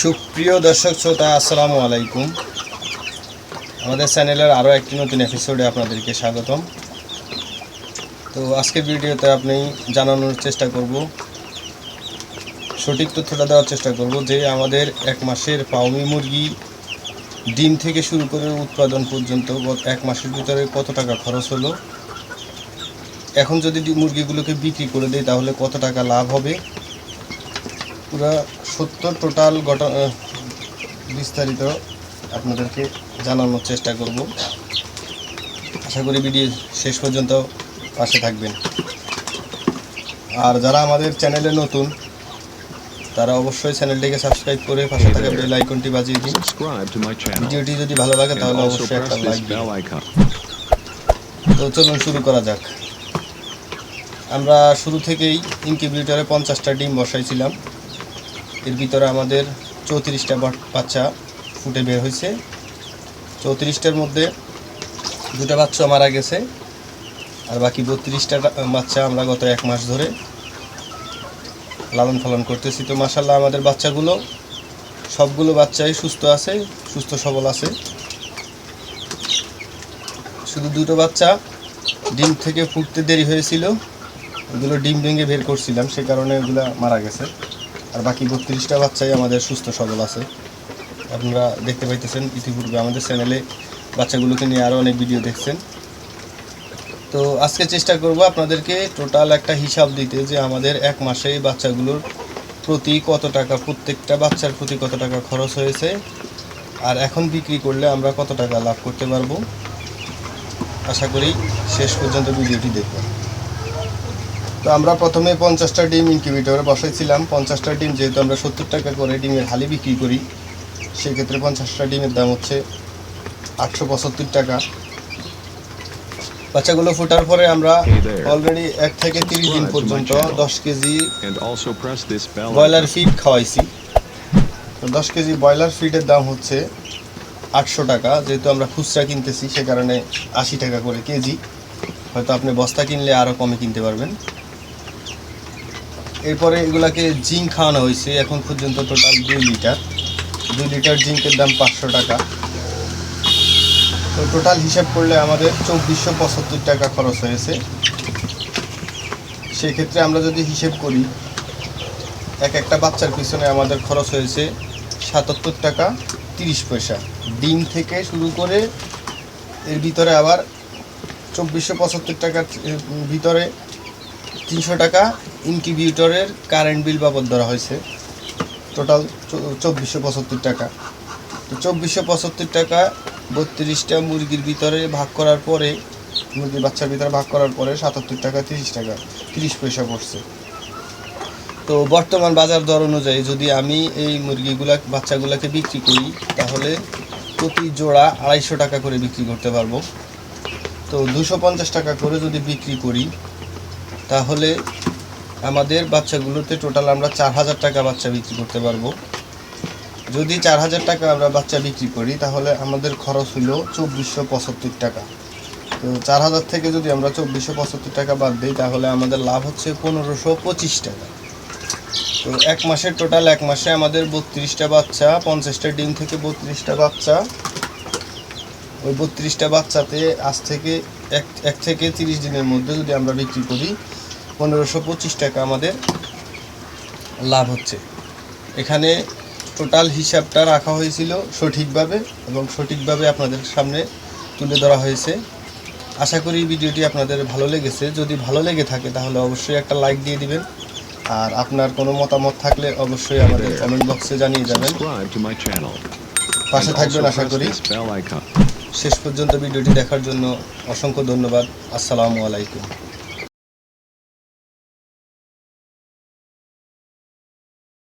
সুপ্রিয় দর্শক শ্রোতা, আসসালামু আলাইকুম। আমাদের চ্যানেলের আরও একটি নতুন এপিসোডে আপনাদেরকে স্বাগতম। তো আজকের ভিডিওতে আপনি জানানোর চেষ্টা করব, সঠিক তথ্যটা দেওয়ার চেষ্টা করব যে আমাদের এক মাসের পাউমি মুরগি ডিম থেকে শুরু করে উৎপাদন পর্যন্ত এক মাসের ভিতরে কত টাকা খরচ হলো? এখন যদি মুরগিগুলোকে বিক্রি করে দেয় তাহলে কত টাকা লাভ হবে? পুরো সত্তর টোটাল ঘটনা বিস্তারিত আপনাদেরকে জানানোর চেষ্টা করব। আশা করি ভিডিও শেষ পর্যন্ত পাশে থাকবেন। আর যারা আমাদের চ্যানেলে নতুন তারা অবশ্যই চ্যানেলটিকে সাবস্ক্রাইব করে পাশে থাকা বেল আইকনটি বাজিয়ে দিন। ভিডিওটি যদি ভালো লাগে তাহলে অবশ্যই একটা লাইক দিন। তো চলুন শুরু করা যাক। আমরা শুরু থেকেই ইনকিউবেটরে পঞ্চাশটা ডিম বসাইছিলাম। এর ভিতরে আমাদের চৌত্রিশটা বাচ্চা ফুটে বের হয়েছে। চৌত্রিশটার মধ্যে দুটো বাচ্চা মারা গেছে, আর বাকি বত্রিশটা বাচ্চা আমরা গত এক মাস ধরে লালন পালন করতেছি। তো মাসাল্লাহ আমাদের বাচ্চাগুলো সবগুলো বাচ্চাই সুস্থ আছে, সুস্থ সবল আছে। শুধু দুটো বাচ্চা ডিম থেকে ফুটতে দেরি হয়েছিল, ওগুলো ডিম ভেঙে বের করছিলাম, সে কারণে ওগুলো মারা গেছে। আর বাকি বত্রিশটা বাচ্চাই আমাদের সুস্থ, সবল আছে। আপনারা দেখতে পাইতেছেন ইতিপূর্বে আমাদের চ্যানেলে বাচ্চাগুলোকে নিয়ে আরও অনেক ভিডিও দেখছেন। তো আজকে চেষ্টা করব আপনাদেরকে টোটাল একটা হিসাব দিতে যে আমাদের এক মাসে বাচ্চাগুলোর প্রতি কত টাকা, প্রত্যেকটা বাচ্চার প্রতি কত টাকা খরচ হয়েছে আর এখন বিক্রি করলে আমরা কত টাকা লাভ করতে পারব। আশা করি শেষ পর্যন্ত ভিডিওটি দেখবেন। তো আমরা প্রথমে পঞ্চাশটা ডিম ইনকিউবেটরে বসাইছিলাম। পঞ্চাশটা ডিম যেহেতু আমরা সত্তর টাকা করে ডিমের হালি বিক্রি করি সেক্ষেত্রে পঞ্চাশটা ডিমের দাম হচ্ছে আটশো পঁচাত্তর টাকা। বাচ্চাগুলো ফোটার পরে আমরা অলরেডি এক থেকে তিরিশ দিন পর্যন্ত দশ কেজি ব্রয়লার ফিড খাওয়াইছি। তো দশ কেজি ব্রয়লার ফিডের দাম হচ্ছে আটশো টাকা। যেহেতু আমরা খুচরা কিনতেছি সে কারণে আশি টাকা করে কেজি। হয়তো আপনি বস্তা কিনলে আরও কমে কিনতে পারবেন। এরপরে এগুলাকে জিঙ্ক খাওয়ানো হয়েছে, এখন পর্যন্ত টোটাল দুই লিটার। দুই লিটার জিঙ্কের দাম পাঁচশো টাকা। তো টোটাল হিসাব করলে আমাদের চব্বিশশো পঁচাত্তর টাকা খরচ হয়েছে। সেক্ষেত্রে আমরা যদি হিসেব করি, এক একটা বাচ্চার পিছনে আমাদের খরচ হয়েছে সাতাত্তর টাকা তিরিশ পয়সা। ডিম থেকে শুরু করে এর ভিতরে আবার চব্বিশশো পঁচাত্তর টাকার ভিতরে তিনশো টাকা ইনকিউবেটরের কারেন্ট বিল বাবদ ধরা হয়েছে। টোটাল চব্বিশশো পঁচাত্তর টাকা। তো চব্বিশশো পঁচাত্তর টাকা বত্রিশটা মুরগির ভিতরে ভাগ করার পরে, মুরগির বাচ্চার ভিতরে ভাগ করার পরে সাতাত্তর টাকা, তিরিশ টাকা, তিরিশ পয়সা পড়ছে। তো বর্তমান বাজার দর অনুযায়ী যদি আমি এই মুরগিগুলা, বাচ্চাগুলোকে বিক্রি করি, তাহলে প্রতি জোড়া আড়াইশো টাকা করে বিক্রি করতে পারব। তো দুশো পঞ্চাশ টাকা করে যদি বিক্রি করি তাহলে আমাদের বাচ্চাগুলোতে টোটাল আমরা চার হাজার টাকা বাচ্চা বিক্রি করতে পারব। যদি চার হাজার টাকা আমরা বাচ্চা বিক্রি করি, তাহলে আমাদের খরচ হলো চব্বিশশো পঁচাত্তর টাকা। তো চার হাজার থেকে যদি আমরা চব্বিশশো পঁচাত্তর টাকা বাদ দিই, তাহলে আমাদের লাভ হচ্ছে পনেরোশো পঁচিশ টাকা। তো এক মাসের টোটাল এক মাসে আমাদের বত্রিশটা বাচ্চা, পঞ্চাশটা ডিম থেকে বত্রিশটা বাচ্চা। ওই বত্রিশটা বাচ্চাতে আজ থেকে এক এক থেকে তিরিশ দিনের মধ্যে যদি আমরা বিক্রি করি পনেরোশো পঁচিশ টাকা আমাদের লাভ হচ্ছে। এখানে টোটাল হিসাবটা রাখা হয়েছিল সঠিকভাবে এবং সঠিকভাবে আপনাদের সামনে তুলে ধরা হয়েছে। আশা করি ভিডিওটি আপনাদের ভালো লেগেছে। যদি ভালো লেগে থাকে তাহলে অবশ্যই একটা লাইক দিয়ে দিবেন। আর আপনার কোনো মতামত থাকলে অবশ্যই আমাদের কমেন্ট বক্সে জানিয়ে যাবেন. পাশে থাকবেন আশা করি. শেষ পর্যন্ত ভিডিওটি দেখার জন্য অসংখ্য ধন্যবাদ। আসসালামু আলাইকুম।